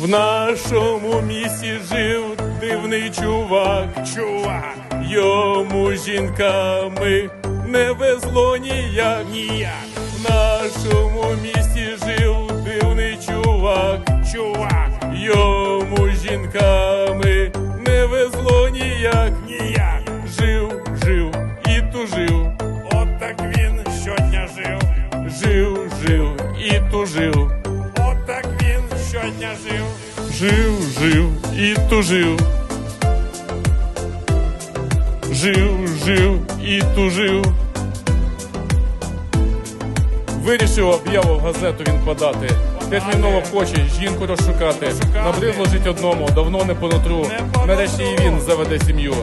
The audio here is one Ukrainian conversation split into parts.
В нашому місті жив дивний чувак. Чувак, Йому жінками не везло ніяк. ніяк, В нашому місті жив дивний чувак. чувак, Йому жінками не везло ніяк. ніяк. Жив, жив і тужив. От так він щодня жив. Жив, жив і тужив. Щодня жив. Жив, жив і тужив. Жив, жив і тужив. Вирішив об'яву в газету він подати. Терміново хоче жінку розшукати. Набридло жить одному, давно не по нутру. Нарешті і він заведе сім'ю.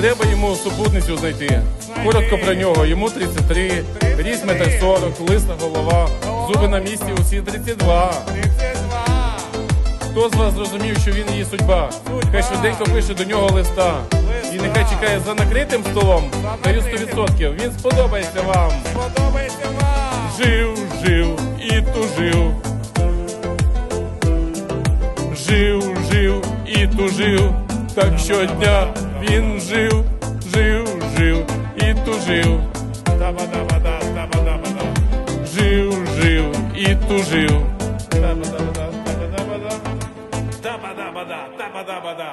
Треба йому супутницю знайти. Коротко про нього. Йому 33, ріст метр 40, листа голова, зуби на місці усі 32. 32. Хто з вас зрозумів, що він її судьба? Хай швиденько пише до нього листа. І нехай чекає за накритим столом. Даю 100%. Він сподобається вам. Подобається вам. Жив, жив і тужив. Жив, жив і тужив. Так щодня він жив, жив, жив і тужив. Жив і тужив. Таба-да-ба-да, таба-да-ба-да.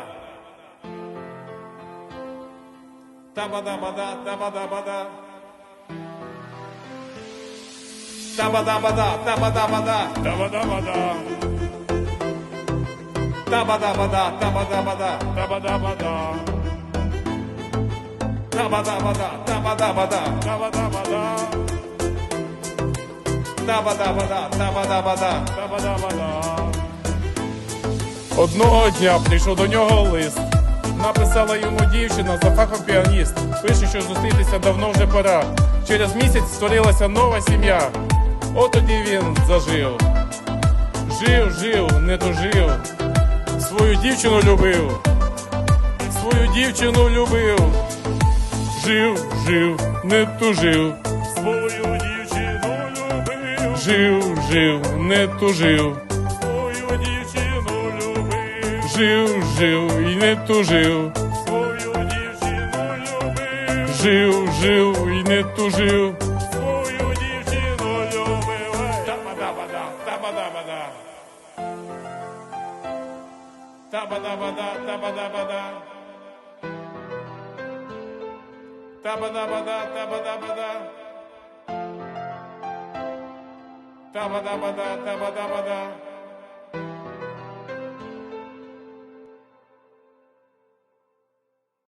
Таба-да-ба-да, таба-да-ба-да. Таба-да-ба-да, таба-да-ба-да. Таба-да-ба-да, таба-да-ба-да. Таба-да-ба-да. Таба-да-ба-да, таба-да-ба-да. Таба-да-ба-да. Одного дня прийшов до нього лист. Написала йому дівчина за фахом піаніст. Пише, що зустрітися давно вже пора. Через місяць створилася нова сім'я. От тоді він зажив. Жив, жив, не дожив. Свою дівчину любив. Свою дівчину любив. Жив, жив, не тужив. Жив, жив, не тужив. свою дівчину любив, Жив, жив і не тужив. свою дівчину любив, Жив, жив і не тужив. свою дівчину любив. Таба-да-ба-да, таба-да-ба-да. Таба-да-ба-да, таба-да-ба-да. Таба-да-ба-да, таба-да-ба-да. da ba da ba da da ba da ba da.